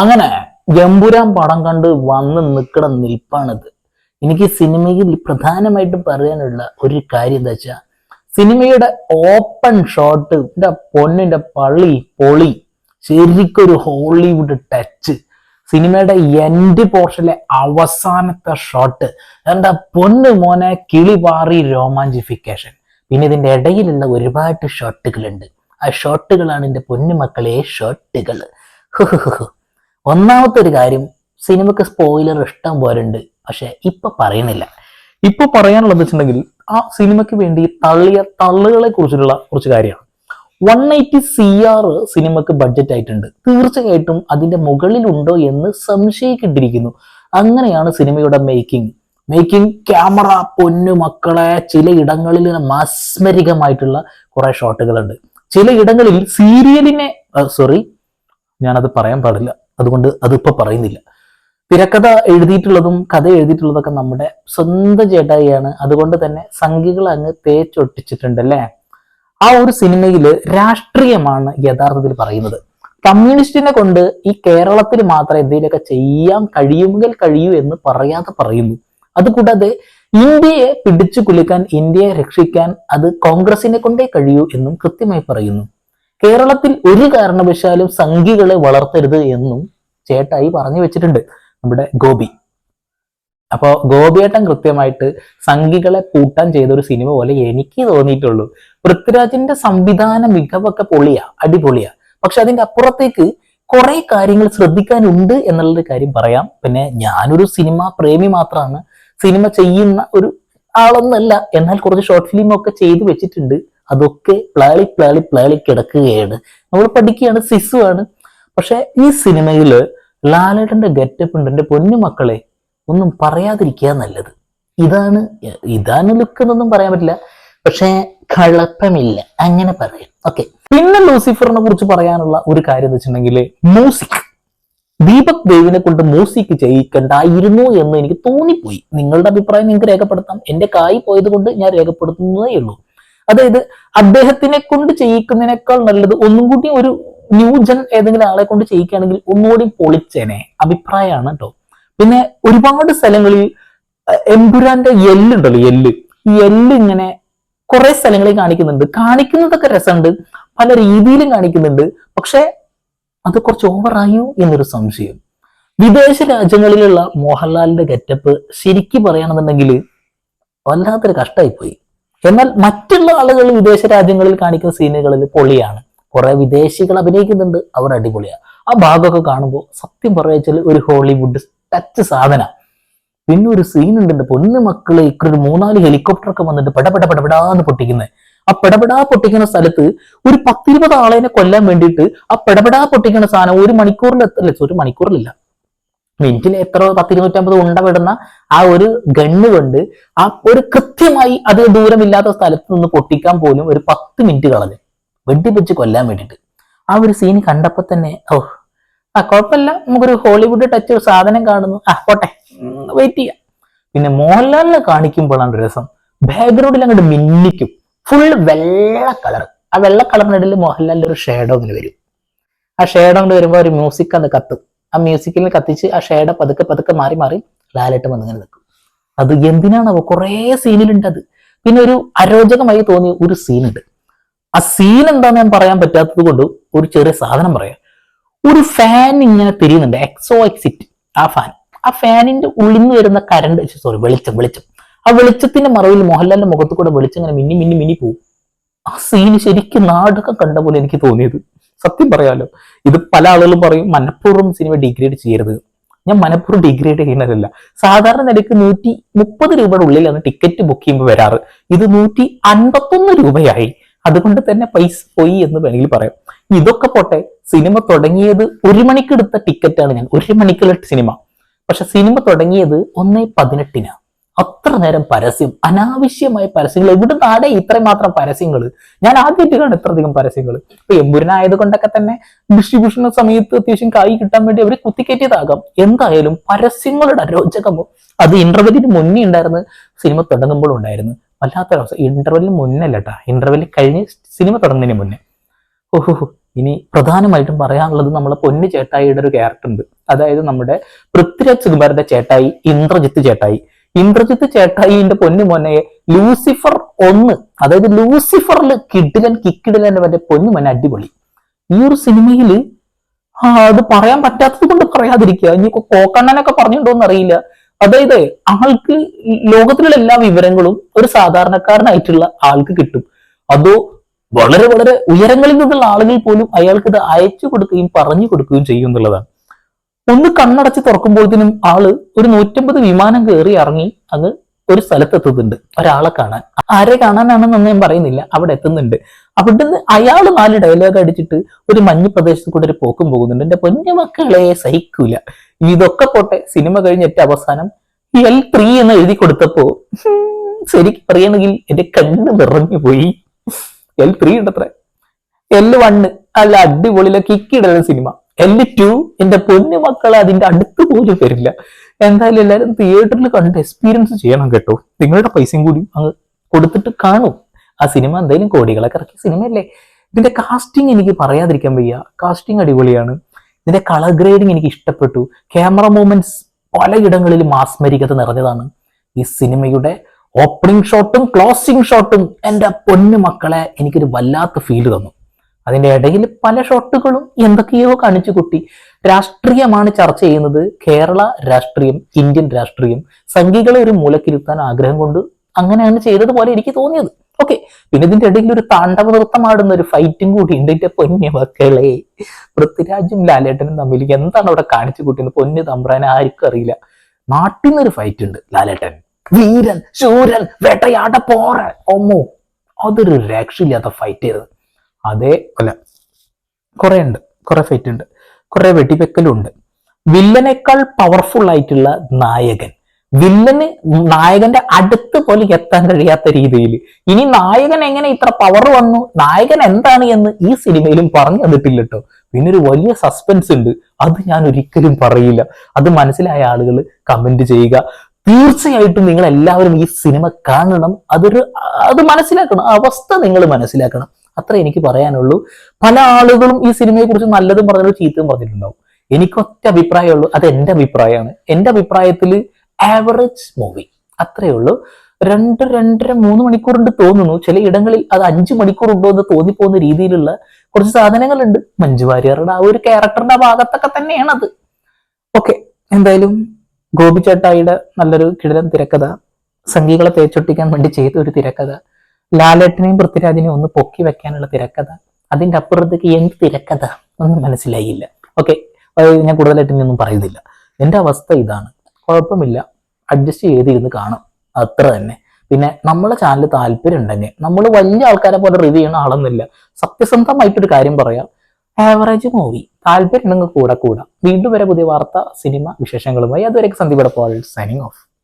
അങ്ങനെ എമ്പുരാൻ പടം കണ്ട് വന്ന് നിൽക്കണ നിൽപ്പാണിത്. എനിക്ക് സിനിമയിൽ പ്രധാനമായിട്ടും പറയാനുള്ള ഒരു കാര്യം എന്താ വെച്ചാൽ സിനിമയുടെ ഓപ്പൺ ഷോട്ട് എന്റെ പൊന്നിന്റെ പള്ളി പൊളി ശരിക്കൊരു ഹോളിവുഡ് ടച്ച് സിനിമയുടെ എൻഡ് പോർഷനിലെ അവസാനത്തെ ഷോട്ട് എന്താ പൊന്ന് മോനെ കിളി പാറി രോമാഞ്ചിഫിക്കേഷൻ. പിന്നെ ഇതിന്റെ ഇടയിലുള്ള ഒരുപാട് ഷോട്ടുകളുണ്ട്. ആ ഷോട്ടുകളാണ് എന്റെ പൊന്നു മക്കളെ ഷോട്ടുകൾ ഒന്നാമത്തെ ഒരു കാര്യം സിനിമക്ക് സ്പോയിലർ ഇഷ്ടം പോലുണ്ട് പക്ഷെ ഇപ്പൊ പറയുന്നില്ല. ഇപ്പൊ പറയാനുള്ളത് വെച്ചിട്ടുണ്ടെങ്കിൽ ആ സിനിമയ്ക്ക് വേണ്ടി തള്ളിയ തള്ളുകളെ കുറിച്ചിട്ടുള്ള കുറച്ച് കാര്യമാണ്. വൺ എയ്റ്റി സി ആർ സിനിമക്ക് ബഡ്ജറ്റ് ആയിട്ടുണ്ട്. തീർച്ചയായിട്ടും അതിന്റെ മുകളിലുണ്ടോ എന്ന് സംശയിക്കേണ്ടിയിരിക്കുന്നു. അങ്ങനെയാണ് സിനിമയുടെ മേക്കിംഗ് മേക്കിംഗ് ക്യാമറ പൊന്നു മക്കളെ ചില ഇടങ്ങളിൽ മാസ്മരികമായിട്ടുള്ള കുറെ ഷോട്ടുകളുണ്ട് ചില ഇടങ്ങളിൽ സീരിയലിനെ സോറി ഞാനത് പറയാൻ പാടില്ല. അതുകൊണ്ട് അതിപ്പോ പറയുന്നില്ല. തിരക്കഥ എഴുതിയിട്ടുള്ളതും കഥ എഴുതിയിട്ടുള്ളതൊക്കെ നമ്മുടെ സ്വന്തം ചേട്ടായിയാണ്. അതുകൊണ്ട് തന്നെ സംഖ്യകൾ അങ്ങ് തേച്ചൊട്ടിച്ചിട്ടുണ്ട് അല്ലേ ആ ഒരു സിനിമയിൽ രാഷ്ട്രീയമാണ് യഥാർത്ഥത്തിൽ പറയുന്നത്. കമ്മ്യൂണിസ്റ്റിനെ കൊണ്ട് ഈ കേരളത്തിൽ മാത്രം എന്തെങ്കിലുമൊക്കെ ചെയ്യാൻ കഴിയുമെങ്കിൽ കഴിയൂ എന്ന് പറയാതെ പറയുന്നു. അതുകൂടാതെ ഇന്ത്യയെ പിടിച്ചു കുലുക്കാൻ ഇന്ത്യയെ രക്ഷിക്കാൻ അത് കോൺഗ്രസിനെ കൊണ്ടേ കഴിയൂ എന്നും കൃത്യമായി പറയുന്നു. കേരളത്തിൽ ഒരു കാരണവശാലും സംഘികളെ വളർത്തരുത് എന്നും ചേട്ടായി പറഞ്ഞു വെച്ചിട്ടുണ്ട് നമ്മുടെ ഗോപി. അപ്പോൾ ഗോപിയേട്ടൻ കൃത്യമായിട്ട് സംഘികളെ കൂട്ടാൻ ചെയ്ത ഒരു സിനിമ പോലെ എനിക്ക് തോന്നിയിട്ടുള്ളൂ. പൃഥ്വിരാജിന്റെ സംവിധാന മികവൊക്കെ പൊളിയാ അടിപൊളിയാ. പക്ഷെ അതിന്റെ അപ്പുറത്തേക്ക് കുറെ കാര്യങ്ങൾ ശ്രദ്ധിക്കാനുണ്ട് എന്നുള്ളൊരു കാര്യം പറയാം. പിന്നെ ഞാനൊരു സിനിമ പ്രേമി മാത്രമാണ് സിനിമ ചെയ്യുന്ന ഒരു ആളൊന്നല്ല. എന്നാൽ കുറച്ച് ഷോർട്ട് ഫിലിം ഒക്കെ ചെയ്തു വെച്ചിട്ടുണ്ട്. അതൊക്കെ പ്ലാളി പ്ലാളി പ്ലാളി കിടക്കുകയാണ്. നമ്മൾ പഠിക്കുകയാണ് സിസു ആണ്. പക്ഷെ ഈ സിനിമയിൽ ലാലേട്ടന്റെ ഗെറ്റപ്പ് ഉണ്ട് എന്റെ പൊന്നു മക്കളെ ഒന്നും പറയാതിരിക്കുക നല്ലത്. ഇതാണ് ഇതാണ് ലുക്ക് എന്നൊന്നും പറയാൻ പറ്റില്ല. പക്ഷേ കളപ്പമില്ല അങ്ങനെ പറയാം. ഓക്കെ പിന്നെ ലൂസിഫറിനെ കുറിച്ച് പറയാനുള്ള ഒരു കാര്യം എന്ന് വെച്ചിട്ടുണ്ടെങ്കിൽ മ്യൂസിക് ദീപക് ദേവിനെ കൊണ്ട് മ്യൂസിക് ചെയ്യിക്കണ്ടായിരുന്നു എന്ന് എനിക്ക് തോന്നിപ്പോയി. നിങ്ങളുടെ അഭിപ്രായം നിങ്ങൾക്ക് രേഖപ്പെടുത്താം. എന്റെ കായി പോയത് കൊണ്ട് ഞാൻ രേഖപ്പെടുത്തുന്നതേ ഉള്ളൂ. അതായത് അദ്ദേഹത്തിനെ കൊണ്ട് ചെയ്യിക്കുന്നതിനേക്കാൾ നല്ലത് ഒന്നും കൂടി ഒരു ന്യൂജൻ ഏതെങ്കിലും ആളെ കൊണ്ട് ചെയ്യിക്കുകയാണെങ്കിൽ ഒന്നുകൂടി പൊളിച്ചേനെ. അഭിപ്രായമാണ് കേട്ടോ പിന്നെ ഒരുപാട് സ്ഥലങ്ങളിൽ എംപുരാന്റെ എല്ലുണ്ടല്ലോ എല്ല് ഈ എല്ല് ഇങ്ങനെ കുറെ സ്ഥലങ്ങളിൽ കാണിക്കുന്നുണ്ട്. കാണിക്കുന്നതൊക്കെ രസമുണ്ട്. പല രീതിയിലും കാണിക്കുന്നുണ്ട്. പക്ഷെ അത് കുറച്ച് ഓവറായോ എന്നൊരു സംശയം. വിദേശ രാജ്യങ്ങളിലുള്ള മോഹൻലാലിന്റെ ഗെറ്റപ്പ് ശരിക്കും പറയുകയാണെന്നുണ്ടെങ്കിൽ വല്ലാത്തൊരു കഷ്ടമായി പോയി എന്നാൽ മറ്റുള്ള ആളുകൾ വിദേശ രാജ്യങ്ങളിൽ കാണിക്കുന്ന സീനുകളിൽ പൊളിയാണ്. കുറെ വിദേശികൾ അഭിനയിക്കുന്നുണ്ട് അവർ അടിപൊളിയാണ് ആ ഭാഗമൊക്കെ കാണുമ്പോൾ സത്യം പറയുവെച്ചാൽ ഒരു ഹോളിവുഡ് ടച്ച് സാധന. പിന്നെ ഒരു സീൻ ഉണ്ട് പൊന്നു മക്കൾ ഇക്കൊരു മൂന്നാൽ ഹെലികോപ്റ്റർ ഒക്കെ വന്നിട്ട് പെടപെട പെടപെടാന്ന് പൊട്ടിക്കുന്നത് ആ പെടപെടാ പൊട്ടിക്കുന്ന സ്ഥലത്ത് ഒരു പത്തിരുപത് ആളേനെ കൊല്ലാൻ വേണ്ടിയിട്ട് ആ പെടപെടാ പൊട്ടിക്കുന്ന സാധനം ഒരു മണിക്കൂറിൽ എത്തല്ലേ ഒരു മണിക്കൂറിലില്ല. മിനിറ്റിൽ എത്ര പത്തിരുന്നൂറ്റമ്പത് ഉണ്ട വിടുന്ന ആ ഒരു ഗണ്ണ് കൊണ്ട് ആ ഒരു കൃത്യമായി അത് ദൂരമില്ലാത്ത സ്ഥലത്ത് നിന്ന് പൊട്ടിക്കാൻ പോലും ഒരു പത്ത് മിനിറ്റ് കളഞ്ഞ്. വെട്ടിപ്പിച്ച് കൊല്ലാൻ വേണ്ടിയിട്ട്. ആ ഒരു സീൻ കണ്ടപ്പോ തന്നെ ഓ ആ കുഴപ്പമില്ല. നമുക്കൊരു ഹോളിവുഡ് ടച്ച് ഒരു സാധനം കാണുന്നു. ആ പോട്ടെ. വെയിറ്റ് ചെയ്യാം. പിന്നെ മോഹൻലാലിനെ കാണിക്കുമ്പോഴാണ് രസം. ബാക്ക്ഗ്രൗണ്ടിൽ അങ്ങോട്ട് മിന്നിക്കും. ഫുൾ വെള്ള കളർ ആ വെള്ള കളറിനിടയിൽ മോഹൻലാലിന്റെ ഒരു ഷേഡോ ഇങ്ങനെ വരും. ആ ഷേഡോ കൊണ്ട് വരുമ്പോൾ ഒരു മ്യൂസിക് അത് കത്തും. ആ മ്യൂസിക്കിൽ കത്തിച്ച് ആ ഷേഡ പതുക്കെ പതുക്കെ മാറി മാറി ലാലേട്ടം വന്ന് ഇങ്ങനെ നിൽക്കും. അത് അവ കുറേ സീനിലുണ്ട് അത്. പിന്നെ ഒരു അരോചകമായി തോന്നിയ ഒരു സീനുണ്ട് ആ സീൻ എന്താന്ന് ഞാൻ പറയാൻ പറ്റാത്തത് കൊണ്ട് ഒരു ചെറിയ സാധനം പറയാം. ഒരു ഫാൻ ഇങ്ങനെ തിരിയുന്നുണ്ട്. എക്സോ എക്സിറ്റ് ആ ഫാൻ ആ ഫാനിന്റെ ഉള്ളിൽ നിന്ന് വരുന്ന കരണ്ട് സോറി വെളിച്ചം വെളിച്ചം. ആ വെളിച്ചത്തിന്റെ മറവിൽ മോഹൻലാലിന്റെ മുഖത്ത് കൂടെ വെളിച്ചം ഇങ്ങനെ മിന്നി മിന്നി മിന്നി പോകും ആ സീന് ശരിക്കും നാടകം കണ്ട പോലെ എനിക്ക് തോന്നിയത്. സത്യം പറയാലോ ഇത് പല ആളുകളും പറയും മനഃപൂർവം സിനിമ ഡിഗ്രേഡ് ചെയ്യരുത്. ഞാൻ മനഃപൂർവം ഡിഗ്രേഡ് ചെയ്യുന്നതല്ല. സാധാരണ നിലയ്ക്ക് നൂറ്റി മുപ്പത് രൂപയുടെ ഉള്ളിലാണ് ടിക്കറ്റ് ബുക്ക് ചെയ്യുമ്പോൾ വരാറ്. ഇത് നൂറ്റി അൻപത്തൊന്ന് രൂപയായി. അതുകൊണ്ട് തന്നെ പൈസ പോയി എന്ന് വേണമെങ്കിൽ പറയാം. ഇതൊക്കെ പോട്ടെ സിനിമ തുടങ്ങിയത് ഒരു മണിക്കെടുത്ത ടിക്കറ്റാണ് ഞാൻ. ഒരു മണിക്കുള്ള സിനിമ പക്ഷെ സിനിമ തുടങ്ങിയത് ഒന്നേ പതിനെട്ടിനാ. അത്ര നേരം പരസ്യം അനാവശ്യമായ പരസ്യങ്ങൾ. എവിടെ നാടേ ഇത്രയും മാത്രം പരസ്യങ്ങൾ ഞാൻ ആദ്യമായിട്ട് കാണും ഇത്രയധികം പരസ്യങ്ങൾ ഇപ്പൊ എമ്പുരനായത് കൊണ്ടൊക്കെ തന്നെ ഡിസ്ട്രിബ്യൂഷൻ സമയത്ത് അത്യാവശ്യം കായ് കിട്ടാൻ വേണ്ടി അവർ കുത്തിക്കയറ്റിയതാകാം. എന്തായാലും പരസ്യങ്ങളുടെ അരോചകമോ അത് ഇന്റർവെല്ലിന് മുന്നേ ഉണ്ടായിരുന്നു സിനിമ തുടങ്ങുമ്പോൾ ഉണ്ടായിരുന്നു. വല്ലാത്ത അവസ്ഥ. ഇന്റർവെല്ലിന് മുന്നേ അല്ല കേട്ടാ ഇന്റർവെല്ലിൽ കഴിഞ്ഞ് സിനിമ തുടങ്ങുന്നതിന് മുന്നേ. ഓഹോ ഇനി പ്രധാനമായിട്ടും പറയാനുള്ളത് നമ്മളെ പൊന്നു ചേട്ടായിയുടെ ഒരു ക്യാരക്ടർ ഉണ്ട്. അതായത് നമ്മുടെ പൃഥ്വിരാജ് സുകുമാരന്റെ ചേട്ടായി ഇന്ദ്രജിത്ത് ചേട്ടായി. ഇന്ദ്രജിത്ത് ചേട്ടായിന്റെ പൊന്നു മോനെ ലൂസിഫർ ഒന്ന് അതായത് ലൂസിഫറിൽ കിഡിലൻ കിക്കിഡിലൻ മറ്റേ പൊന്നു മോനെ അടിപൊളി. ഈ ഒരു സിനിമയിൽ ആ അത് പറയാൻ പറ്റാത്തത് കൊണ്ട് പറയാതിരിക്കുക. ഇനി കോക്കണ്ണനൊക്കെ പറഞ്ഞിട്ടുണ്ടോന്ന് അറിയില്ല. അതായത് ആൾക്ക് ലോകത്തിലുള്ള എല്ലാ വിവരങ്ങളും ഒരു സാധാരണക്കാരനായിട്ടുള്ള ആൾക്ക് കിട്ടും. അതോ വളരെ വളരെ ഉയരങ്ങളിൽ നിന്നുള്ള ആളുകൾ പോലും അയാൾക്ക് ഇത് അയച്ചു കൊടുക്കുകയും പറഞ്ഞു കൊടുക്കുകയും ചെയ്യും എന്നുള്ളതാണ്. ഒന്ന് കണ്ണടച്ച് തുറക്കുമ്പോഴത്തേനും ആൾ ഒരു നൂറ്റമ്പത് വിമാനം കയറി ഇറങ്ങി അങ്ങ് ഒരു സ്ഥലത്തെത്തുന്നുണ്ട്. ഒരാളെ കാണാൻ. ആരെ കാണാനാണെന്നൊന്നും ഞാൻ പറയുന്നില്ല. അവിടെ എത്തുന്നുണ്ട്. അവിടുന്ന് അയാൾ നാല് ഡയലോഗ് അടിച്ചിട്ട് ഒരു മഞ്ഞ് പ്രദേശത്ത് കൂടെ ഒരു പോക്കും പോകുന്നുണ്ട്. എന്റെ പൊന്നു മക്കളെ സഹിക്കൂല. ഇതൊക്കെ പോട്ടെ സിനിമ കഴിഞ്ഞിട്ട് അവസാനം എൽ ത്രീ എന്ന് എഴുതി കൊടുത്തപ്പോ ശരിക്കും പറയണമെങ്കിൽ എന്റെ കണ്ണ് വിറഞ്ഞു പോയി. എൽ ത്രീ ഉണ്ടത്ര. എൽ വണ്ണ് അല്ല അടിപൊളിയിലെ കിക്കിടുന്ന സിനിമ. ടു എന്റെ പൊന്നു മക്കളെ അതിന്റെ അടുത്ത് പോലും വരില്ല. എന്തായാലും എല്ലാവരും തിയേറ്ററിൽ കണ്ട് എക്സ്പീരിയൻസ് ചെയ്യണം കേട്ടോ. നിങ്ങളുടെ പൈസയും കൂടി അങ്ങ് കൊടുത്തിട്ട് കാണും. ആ സിനിമ എന്തായാലും കോടികളൊക്കെ ഇറക്കിയ സിനിമയല്ലേ ഇതിന്റെ കാസ്റ്റിംഗ് എനിക്ക് പറയാതിരിക്കാൻ വയ്യ. കാസ്റ്റിംഗ് അടിപൊളിയാണ്. ഇതിന്റെ കളർ ഗ്രേഡിങ് എനിക്ക് ഇഷ്ടപ്പെട്ടു. ക്യാമറ മൂവ്മെന്റ്സ് പലയിടങ്ങളിലും മാസ്മരികത നിറഞ്ഞതാണ്. ഈ സിനിമയുടെ ഓപ്പണിംഗ് ഷോട്ടും ക്ലോസിംഗ് ഷോട്ടും എന്റെ പൊന്നു മക്കളെ എനിക്കൊരു വല്ലാത്ത ഫീൽ തന്നു. അതിന്റെ ഇടയിൽ പല ഷോട്ടുകളും എന്തൊക്കെയോ കാണിച്ചു കുട്ടി. രാഷ്ട്രീയമാണ് ചർച്ച ചെയ്യുന്നത്. കേരള രാഷ്ട്രീയം ഇന്ത്യൻ രാഷ്ട്രീയം. സംഘികളെ ഒരു മൂലക്കിരുത്താൻ ആഗ്രഹം കൊണ്ട് അങ്ങനെയാണ് ചെയ്തതുപോലെ എനിക്ക് തോന്നിയത്. ഓക്കെ. പിന്നെ ഇതിന്റെ ഇടയിൽ ഒരു താണ്ഡവ നൃത്തമാടുന്ന ഒരു ഫൈറ്റും കൂടി ഉണ്ട്. എന്റെ പൊന്നു മക്കളെ. പൃഥ്വിരാജും ലാലേട്ടനും തമ്മിൽ എന്താണ് അവിടെ കാണിച്ചു കൂട്ടിയത്? പൊന്നു തമ്പ്രാൻ ആർക്കും അറിയില്ല. നാട്ടിൽ നിന്നൊരു ഫൈറ്റ് ഉണ്ട് ലാലേട്ടൻ. വീരൻ ശൂരൻ വേട്ടയാട പോറൻ. ഒമ്മോ അതൊരു രക്ഷയില്ലാത്ത ഫൈറ്റ് ചെയ്തത് അതേ അല്ല കുറെ ഉണ്ട് കുറെ ഫൈറ്റ് ഉണ്ട് കുറേ വെടിവെക്കലും ഉണ്ട് വില്ലനേക്കാൾ പവർഫുൾ ആയിട്ടുള്ള നായകൻ. വില്ലന് നായകന്റെ അടുത്ത് പോലും എത്താൻ കഴിയാത്ത രീതിയിൽ. ഇനി നായകൻ എങ്ങനെ ഇത്ര പവർ വന്നു? നായകൻ എന്താണ് എന്ന് ഈ സിനിമയിലും പറഞ്ഞു തന്നിട്ടില്ല കേട്ടോ പിന്നെ ഒരു വലിയ സസ്പെൻസ് ഉണ്ട്. അത് ഞാൻ ഒരിക്കലും പറയില്ല. അത് മനസ്സിലായ ആളുകൾ കമന്റ് ചെയ്യുക. തീർച്ചയായിട്ടും നിങ്ങൾ എല്ലാവരും ഈ സിനിമ കാണണം. അതൊരു അത് മനസ്സിലാക്കണം. അവസ്ഥ നിങ്ങൾ മനസ്സിലാക്കണം. അത്ര എനിക്ക് പറയാനുള്ളൂ. പല ആളുകളും ഈ സിനിമയെ കുറിച്ച് നല്ലതും പറഞ്ഞു ചീത്തയും പറഞ്ഞിട്ടുണ്ടാവും. എനിക്കൊറ്റ അഭിപ്രായമുള്ളൂ. അത് എന്റെ അഭിപ്രായമാണ്. എന്റെ അഭിപ്രായത്തിൽ ആവറേജ് മൂവി അത്രയേ ഉള്ളൂ. രണ്ട് രണ്ടര മൂന്ന് മണിക്കൂറുണ്ട് തോന്നുന്നു. ചില ഇടങ്ങളിൽ അത് അഞ്ച് മണിക്കൂർ ഉണ്ടോ എന്ന് തോന്നിപ്പോകുന്ന രീതിയിലുള്ള കുറച്ച് സാധനങ്ങളുണ്ട്. മഞ്ജു വാര്യറുടെ ആ ഒരു ക്യാരക്ടറിന്റെ ഭാഗത്തൊക്കെ തന്നെയാണ് അത് ഓക്കെ എന്തായാലും ഗോപി ചേട്ടായിയുടെ നല്ലൊരു കിടലൻ തിരക്കഥ സംഗീകളെ തേച്ചൊട്ടിക്കാൻ വേണ്ടി ചെയ്ത ഒരു തിരക്കഥ ലാലേട്ടനെയും പൃഥ്വിരാജിനെയും ഒന്ന് പൊക്കി വെക്കാനുള്ള തിരക്കഥ. അതിന്റെ അപ്പുറത്തേക്ക് എന്ത് തിരക്കഥ? ഒന്നും മനസ്സിലായില്ല. ഓക്കെ ഞാൻ കൂടുതലായിട്ട് ഇനിയൊന്നും പറയുന്നില്ല. എന്റെ അവസ്ഥ ഇതാണ്. കുഴപ്പമില്ല. അഡ്ജസ്റ്റ് ചെയ്തിരുന്ന് കാണാം. അത്ര തന്നെ. പിന്നെ നമ്മളെ ചാനൽ താല്പര്യം ഉണ്ടെങ്കിൽ നമ്മൾ വലിയ ആൾക്കാരെ പോലെ റിവ്യൂ ചെയ്യണ ആളൊന്നുമില്ല. സത്യസന്ധമായിട്ടൊരു കാര്യം പറയാം. ആവറേജ് മൂവി താല്പര്യം ഉണ്ടെങ്കിൽ കൂടെ കൂടാം. വീണ്ടും വരെ പുതിയ വാർത്ത സിനിമ വിശേഷങ്ങളുമായി. അതുവരെ സന്ദീപ് സൈനിങ് ഓഫ്